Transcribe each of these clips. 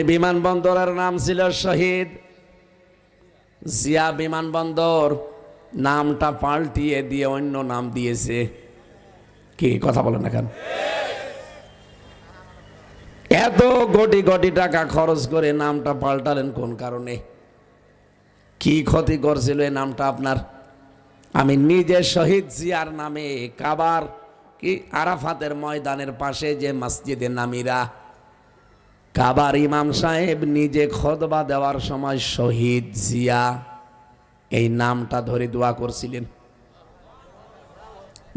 বিমানবন্দরের নাম ছিল শহীদ। জিয়া বিমানবন্দর নামটা পাল্টিয়ে দিয়ে অন্য নাম দিয়েছে। কি কথা বলেন না কেন? এত কোটি কোটি টাকা খরচ করে নামটা পাল্টালেন কোন কারণে? কি ক্ষতি করছিল এই নামটা আপনার? আমি নিজে শহীদ জিয়ার নামে কাবার কি আরাফাতের ময়দানের পাশে যে মসজিদে নামিরা। কাবার ইমাম সাহেব নিজে খদবা দেওয়ার সময় শহীদ জিয়া এই নামটা ধরে দোয়া করছিলেন।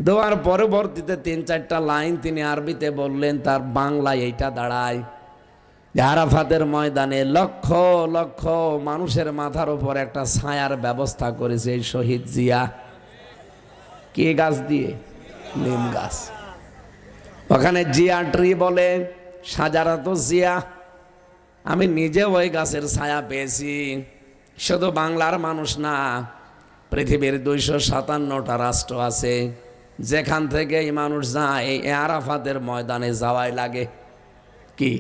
দোয়ার পরবর্তীতে তিন চারটা লাইন তিনি আরবিতে বললেন, তার বাংলায় এইটা দাঁড়ায় আরাফাতের ময়দানে লক্ষ লক্ষ মানুষের মাথার উপর একটা ছায়ার ব্যবস্থা করেছে এই শহীদ জিয়া। কে গাছ দিয়ে? নিম গাছ। ওখানে জিয়া ট্রি বলে সাজারাত জিয়া। আমি নিজে ওই গাছের ছায়া পেয়েছি। শুধু বাংলার মানুষ না, পৃথিবীর দুইশো সাতান্নটা রাষ্ট্র আছে। যেখান থেকে এই মানুষ যায়, এই আরাফাতের ময়দানে যাওয়াই লাগে। কি?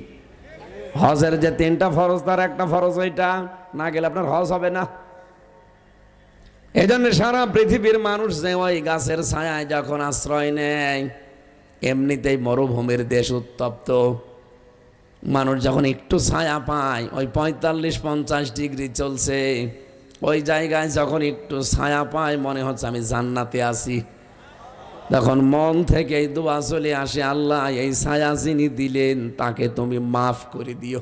হজের যে তিনটা ফরজ, তার একটা ফরজ ওইটা। না গেলে আপনার হজ হবে না। এই জন্য সারা পৃথিবীর মানুষ যে ওই গাছের ছায়ায় যখন আশ্রয় নেয়, এমনিতেই মরুভূমির দেশ উত্তপ্ত। মানুষ যখন একটু ছায়া পায়, ওই পঁয়তাল্লিশ পঞ্চাশ ডিগ্রি চলছে। ওই জায়গায় যখন একটু ছায়া পায়, মনে হচ্ছে আমি জান্নাতে আছি। তখন মন থেকে এই দোয়া চলে আসে, আল্লাহ, এই ছায়া যিনি দিলেন, তাকে তুমি মাফ করে দিও।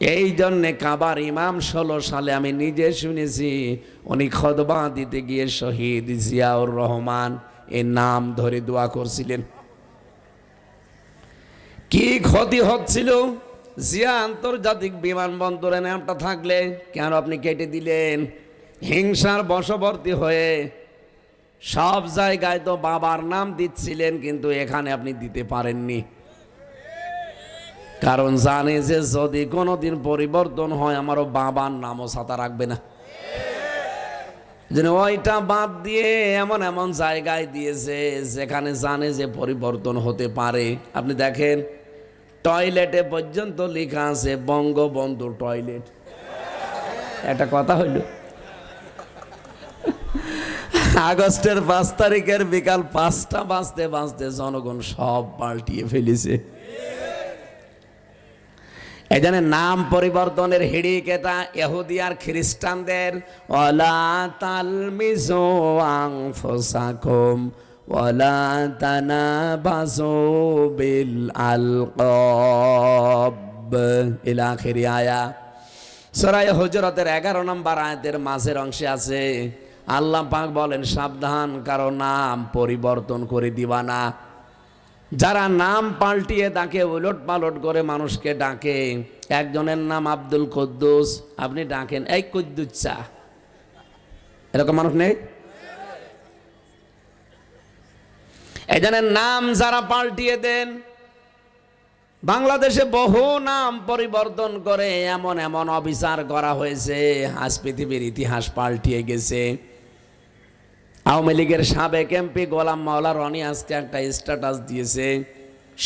এই জন্যে কাবার ইমাম ষোলো সালে আমি নিজে শুনেছি, উনি খদবা দিতে গিয়ে শহীদ জিয়াউর রহমান এর নাম ধরে দোয়া করছিলেন। কি ক্ষতি হচ্ছিল? জিয়া আন্তর্জাতিক বিমানবন্দরে নামটা থাকলে কেন আপনি কেটে দিলেন? হিংসার বশবর্তী হয়ে সব জায়গায় তো বাবার নাম দিচ্ছিলেন, কিন্তু এখানে আপনি দিতে পারেননি। কারণ জানে যে যদি কোনোদিন পরিবর্তন হয়, আমারও বাবার নামও সাথা রাখবে না। যেন ওইটা বাদ দিয়ে এমন এমন জায়গায় দিয়েছে, যেখানে জানে যে পরিবর্তন হতে পারে। আপনি দেখেন টয়লেটে পর্যন্ত লেখা আছে বঙ্গবন্ধু টয়লেট একটা কথা হইল। আগস্টের পাঁচ তারিখের বিকাল পাঁচটা বাজতে বাজতে জনগণ সব পাল্টিয়ে ফেলেছে। জন্য নাম পরিবর্তনের হিড়িক এটা এহুদি আর খ্রিস্টানদের অলা তালমিজো আংফুসাকুম তানাবাজু বিল আলকাব ইলা আখিরি আয়া সরাই হজরতের এগারো নম্বর আয়াতের মাঝের অংশে আছে, আল্লাহ পাক বলেন, সাবধান, কারও নাম পরিবর্তন করে দিবা না। যারা নাম পাল্টিয়ে ডাকে উলট পালট করে মানুষকে ডাকে, একজনের নাম আব্দুল কদ্দুস, আপনি ডাকেন, এই কদ্দুচ্চা এরকম মানুষ নেই? এজনের নাম যারা পাল্টিয়ে দেন, বাংলাদেশে বহু নাম পরিবর্তন করে এমন এমন অবিচার করা হয়েছে, আজ পৃথিবীর ইতিহাস পাল্টিয়ে গেছে। আওয়ামী লীগের সাবেক এমপি গোলাম মাওলা রনি আজকে একটা স্ট্যাটাস দিয়েছে,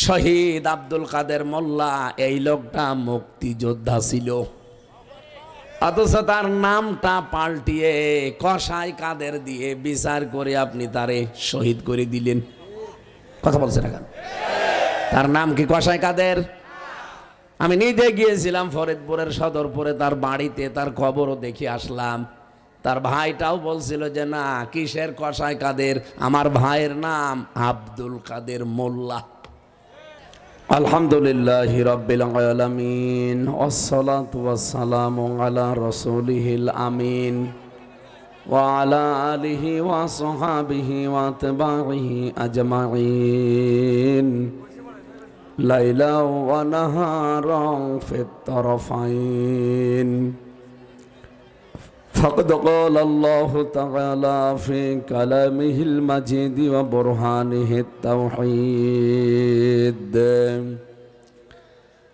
শহীদ আব্দুল কাদের মোল্লা, এই লোকটা মুক্তিযোদ্ধা ছিল। অথচ তার নামটা পাল্টিয়ে কষাই কাদের দিয়ে বিচার করে আপনি তারে শহীদ করে দিলেন। কথা বলছে না কেন? তার নাম কি কষায় কাদের? আমি নিজে গিয়েছিলাম ফরিদপুরের সদরপুরে, তার বাড়িতে, তার খবরও দেখি আসলাম। তার ভাইটাও বলছিল যে, না, কিসের কষায় কাদের? আমার ভাইয়ের নাম আব্দুল কাদের মোল্লা। আলহামদুলিল্লাহ রব্বিল আলা রাসূলিহিল আমিন। وعلى آله وصحابه واتباعه أجمعين ليلا ونهارا في الطرفين فقد قال الله تعالى في كلامه المجيد وبرهانه التوحيد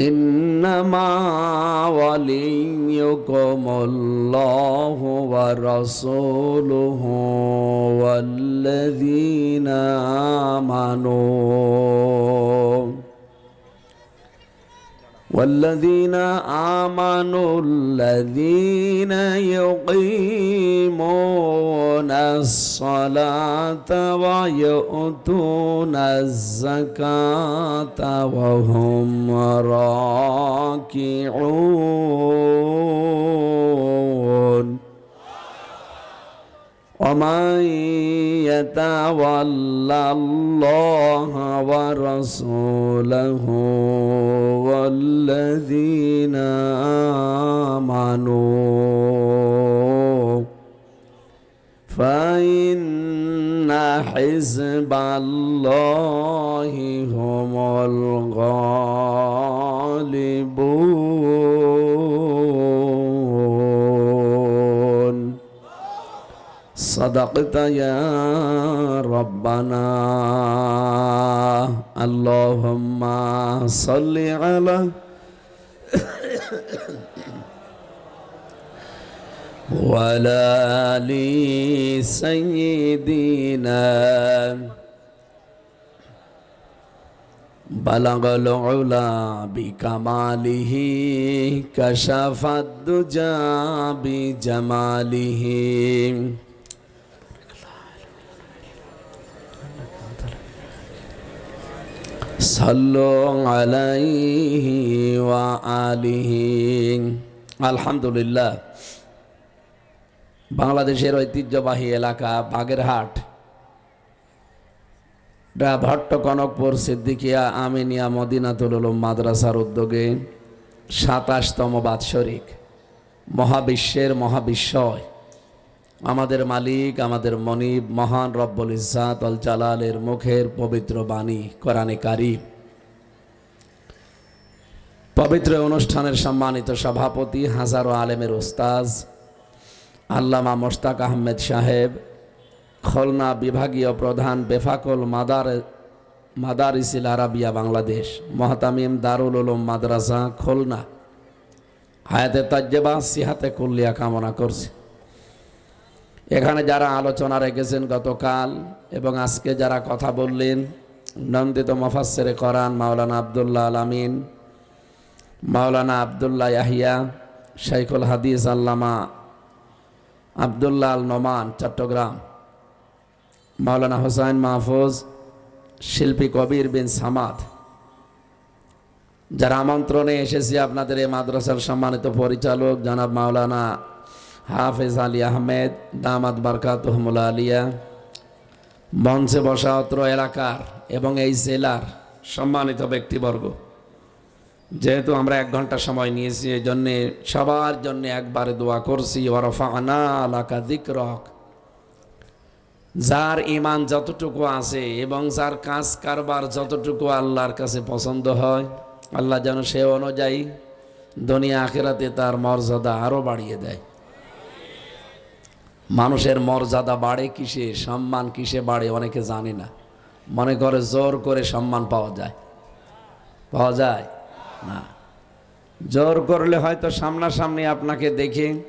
إنما وليكم الله ورسوله والذين آمنوا والذين آمنوا الذين يقيمون الصلاة ويؤتون الزكاة وهم راكعون. ومن يتولى الله ورسوله والذين آمنوا فإن حزب الله هم الغالبون. صدقت يا ربنا. اللهم صل على وعلى آل سيدنا. بلغ العلا بكماله كشف الدجى بجماله. সাল্লু আলাইহি ওয়া আলিহি। আলহামদুলিল্লাহ। বাংলাদেশের ঐতিহ্যবাহী এলাকা বাগেরহাট। ভট্ট কনকপুর সিদ্দিকিয়া আমিনিয়া মদিনাতুল উলুম মাদ্রাসার উদ্যোগে সাতাশতম বাৎসরিক মহাবিশ্বের মহাবিশ্বয় আমাদের মালিক, আমাদের মনিব, মহান রব্বুল ইসাত অল জালালের মুখের পবিত্র বাণী কোরআনে কারিম। পবিত্র অনুষ্ঠানের সম্মানিত সভাপতি, হাজারো আলেমের ওস্তাজ আল্লামা মোশতাক আহমেদ সাহেব, খুলনা বিভাগীয় প্রধান বেফাকুল মাদার, মাদারিসিল আরাবিয়া বাংলাদেশ, মহতামিম দারুল উলুম মাদ্রাসা, খুলনা। হায়াতে তাজ্জেবা, সিহাতে কুল্লিয়া কামনা করছি। এখানে যারা আলোচনা রেখেছেন গতকাল এবং আজকে যারা কথা বললেন, নন্দিত মফাসের করান মাওলানা আবদুল্লাহ আলামিন মাওলানা আবদুল্লাহ ইয়াহিয়া, শাইখুল হাদিস আল্লামা আবদুল্লাহ আল নোমান চট্টগ্রাম, মাওলানা হোসাইন মাহফুজ, শিল্পী কবির বিন সামাদ। যারা আমন্ত্রণে এসেছি আপনাদের এই মাদ্রাসার সম্মানিত পরিচালক, জনাব মাওলানা হাফেজ আলী আহমেদ দামাদ বারকাতহমুল আলিয়া, মঞ্চে বসা অত্র এলাকার এবং এই জেলার সম্মানিত ব্যক্তিবর্গ। যেহেতু আমরা এক ঘণ্টা সময় নিয়েছি, এই জন্যে সবার জন্য একবারে দোয়া করছি ওরফা আনা আলাকা দিকরক যার ইমান যতটুকু আছে এবং যার কাজ কারবার যতটুকু আল্লাহর কাছে পছন্দ হয়, আল্লাহ যেন সে অনুযায়ী দুনিয়া আখেরাতে তার মর্যাদা আরও বাড়িয়ে দেয়। মানুষের মর্যাদা বাড়ে কিসে, সম্মান কিসে বাড়ে অনেকে জানে না। মনে করে জোর করে সম্মান পাওয়া যায়। পাওয়া যায়? না। জোর করলে হয়তো সামনাসামনি আপনাকে দেখে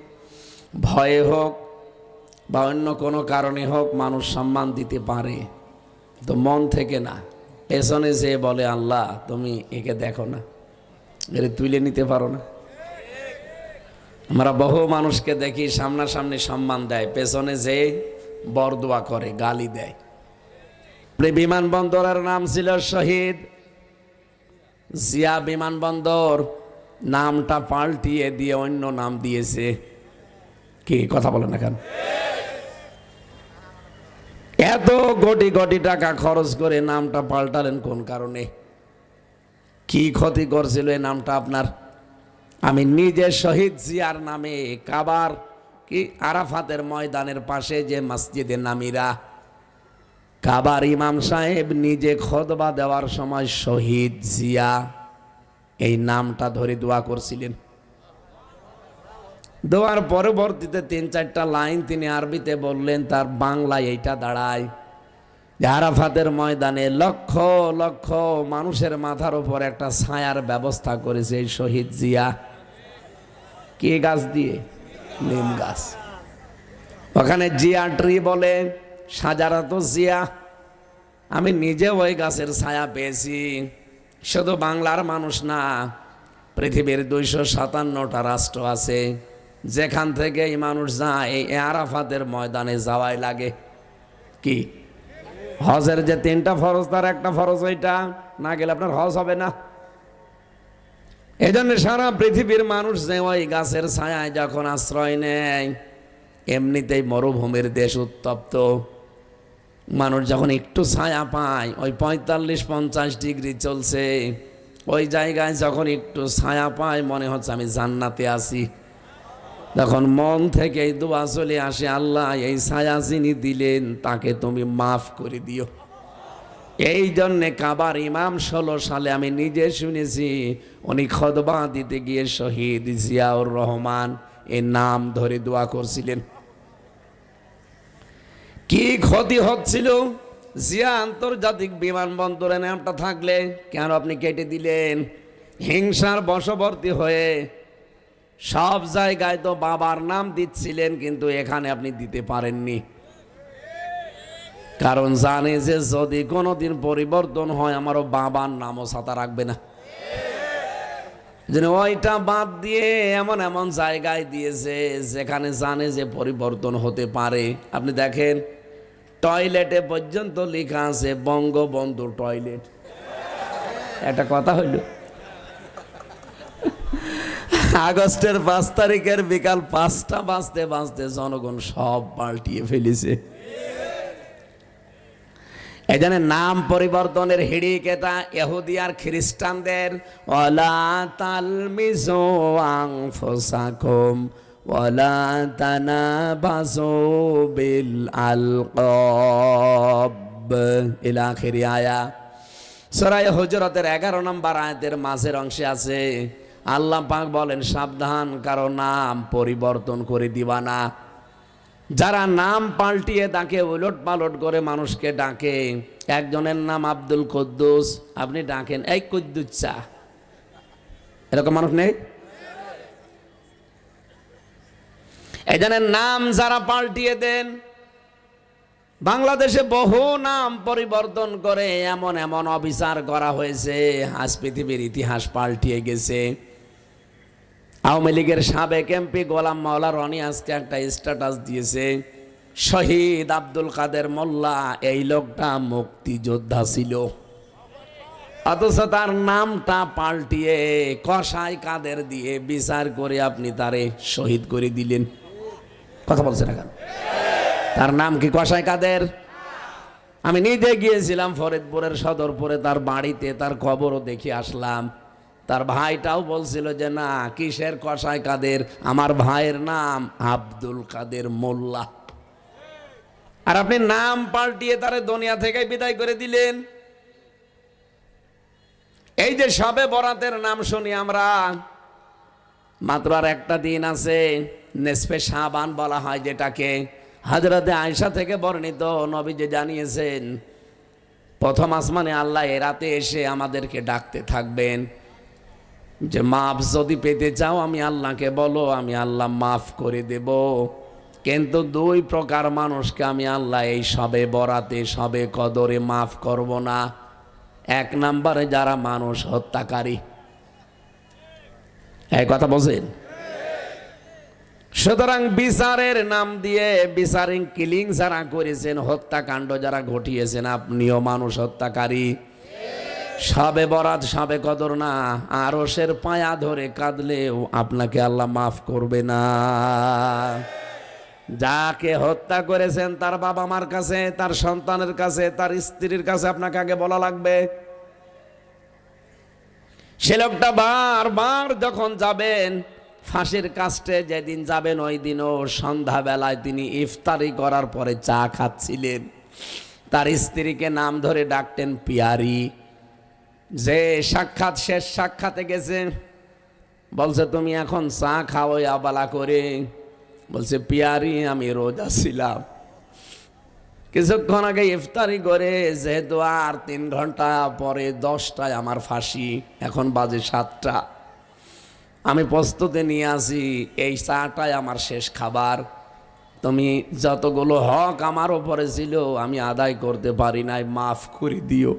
ভয়ে হোক বা অন্য কোনো কারণে হোক মানুষ সম্মান দিতে পারে। তো মন থেকে না। পেছনে যে বলে, আল্লাহ, তুমি একে দেখো না। এর তুলে নিতে পারো না। আমরা বহু মানুষকে দেখি সামনাসামনি সম্মান দেয়, পেছনে যে বরদোয়া করে, গালি দেয়। বিমানবন্দরের নাম ছিল শহীদ। জিয়া বিমানবন্দর নামটা পাল্টিয়ে দিয়ে অন্য নাম দিয়েছে। কি, কথা বলেন এখন এত কোটি কোটি টাকা খরচ করে নামটা পাল্টালেন কোন কারণে? কি ক্ষতি করছিল এই নামটা আপনার? আমি নিজে শহীদ জিয়ার নামে কাবার কি আরাফাতের ময়দানের পাশে যে মসজিদে নামিরা। কাবার ইমাম সাহেব নিজে খোদবা দেওয়ার সময় শহীদ জিয়া। এই নামটা ধরে দোয়া করছিলেন। দোয়ার পরবর্তীতে তিন চারটা লাইন তিনি আরবিতে বললেন, তার বাংলায় এইটা দাঁড়ায়। আরাফাতের ময়দানে লক্ষ লক্ষ মানুষের মাথার উপর একটা ছায়ার ব্যবস্থা করেছে এই শহীদ জিয়া। কে গাছ দিয়ে? নিম গাছ। ওখানে জিয়া ট্রি বলে, সাজারাত জিয়া। আমি নিজে ওই গাছের ছায়া পেয়েছি। শুধু বাংলার মানুষ না, পৃথিবীর দুইশো সাতান্নটা রাষ্ট্র আছে। যেখান থেকে এই মানুষ যায়, এই আরাফাতের ময়দানে যাওয়াই লাগে। কি? হজের যে তিনটা ফরজ, তার একটা ফরজ ওইটা। না গেলে আপনার হজ হবে না। এই জন্য সারা পৃথিবীর মানুষ যে ওই গাছের ছায়ায় যখন আশ্রয় নেয়, এমনিতেই মরুভূমির দেশ উত্তপ্ত। মানুষ যখন একটু ছায়া পায়, ওই পঁয়তাল্লিশ পঞ্চাশ ডিগ্রি চলছে। ওই জায়গায় যখন একটু ছায়া পায়, মনে হচ্ছে আমি জান্নাতে আছি। তখন মন থেকে এই দোয়া চলে আসে, আল্লাহ এই ছায়া যিনি দিলেন, তাকে তুমি মাফ করে দিও। এই জন্যে কাবার ইমাম ষোলো সালে আমি নিজে শুনেছি, উনি খদবা দিতে গিয়ে শহীদ জিয়াউর রহমান এর নাম ধরে দোয়া করছিলেন। কি ক্ষতি হচ্ছিল? জিয়া আন্তর্জাতিক বিমানবন্দরে নামটা থাকলে কেন আপনি কেটে দিলেন? হিংসার বশবর্তী হয়ে সব জায়গায় তো বাবার নাম দিচ্ছিলেন, কিন্তু এখানে আপনি দিতে পারেননি। কারণ জানে যে যদি কোনোদিন পরিবর্তন হয়, আমারও বাবার নামও সাথা রাখবে না। যেন ওইটা বাদ দিয়ে এমন এমন জায়গায় দিয়েছে, যেখানে জানে যে পরিবর্তন হতে পারে। আপনি দেখেন, টয়লেটে পর্যন্ত লেখা আছে, বঙ্গবন্ধু টয়লেট। একটা কথা হইল আগস্টের পাঁচ তারিখের বিকাল পাঁচটা বাজতে বাঁচতে জনগণ সব পাল্টিয়ে ফেলেছে। জন্য নাম পরিবর্তনের হিড়িক এটা এহুদি আর খ্রিস্টানদের। ওলা তালমিজো আংফুসাকুম ওলা তানাবাজু বিল আলকাব। ইলা আখিরি আয়া। সরাই হজরতের এগারো নম্বর আয়াতের মাঝের অংশে আছে আল্লাহ পাক বলেন, সাবধান, কারও নাম পরিবর্তন করে দিবা না। যারা নাম পাল্টিয়ে ডাকে, উলট পালট করে মানুষকে ডাকে, একজনের নাম আব্দুল কদ্দুস, আপনি ডাকেন, এই কদ্দুস চা। এরকম মানুষ নেই? এজনের নাম যারা পাল্টিয়ে দেন, বাংলাদেশে বহু নাম পরিবর্তন করে এমন এমন অবিচার করা হয়েছে, আজ পৃথিবীর ইতিহাস পাল্টিয়ে গেছে। আওয়ামী লীগের সাবেক এমপি গোলাম মাওলা রনি আজকে একটা স্ট্যাটাস দিয়েছে। শহীদ আব্দুল কাদের মোল্লা, এই লোকটা মুক্তিযোদ্ধা ছিল। অথচ তার নামটা পাল্টিয়ে কষাই কাদের দিয়ে বিচার করে আপনি তারে শহীদ করে দিলেন। কথা বলছেন এখন তার নাম কি কষাই কাদের? আমি নিজে গিয়েছিলাম ফরিদপুরের সদরপুরে, তার বাড়িতে, তার খবরও দেখে আসলাম। তার ভাইটাও বলছিল যে, না, কিসের কষাই কাদের? আমার ভাইয়ের নাম আব্দুল কাদের মোল্লা। আর আপনি নাম পাল্টিয়ে তারে দুনিয়া থেকে বিদায় করে দিলেন। এই যে সবে বরাতের নাম শুনি আমরা, মাত্র আর একটা দিন আছে নেসপে সাবান বলা হয় যেটাকে। হাজরাতে আয়সা থেকে বর্ণিত নবী যে জানিয়েছেন, প্রথম আসমানে আল্লাহ এ রাতে এসে আমাদেরকে ডাকতে থাকবেন। যে মাফ যদি পেতে চাও, আমি আল্লাহকে বলো, আমি আল্লাহ মাফ করে দেব। কিন্তু দুই প্রকার মানুষকে আমি আল্লাহ এই সবে বরাতে, সবে কদরে মাফ করব না। এক নম্বরে যারা মানুষ হত্যাকারী। এই কথা বলছেন? সুতরাং বিচারের নাম দিয়ে বিচারিং, কিলিং যারা করেছেন, হত্যাকাণ্ড যারা ঘটিয়েছেন, আপনিও মানুষ হত্যাকারী। সবে বরাত, সাবে কদর না আরসের পায়া ধরে কাঁদলেও আপনাকে আল্লাহ মাফ করবে না। যাকে হত্যা করেছেন, তার বাবা মার কাছে, তার সন্তানের কাছে, তার স্ত্রীর কাছে আপনাকে আগে বলা লাগবে। সে লোকটা বারবার যখন যাবেন, ফাঁসির কাস্টে যেদিন যাবেন, ওই দিনও সন্ধ্যাবেলায় তিনি ইফতারি করার পরে চা খাচ্ছিলেন। তার স্ত্রীকে নাম ধরে ডাকতেন পিয়ারি। যে সাক্ষাৎ শেষ সাক্ষাতে গেছে, বলছে, তুমি এখন চা খাও আবালা করে। বলছে, পিয়ারি, আমি রোজা ছিলাম। কিছুক্ষণ আগে ইফতারি করে, যেহেতু আর তিন ঘণ্টা পরে দশটায় আমার ফাঁসি, এখন বাজে সাতটা। আমি প্রস্তুতি নিয়ে আসি, এই চাটাই আমার শেষ খাবার। তুমি যতগুলো হক আমার ওপরে ছিল, আমি আদায় করতে পারি নাই, মাফ করে দিও।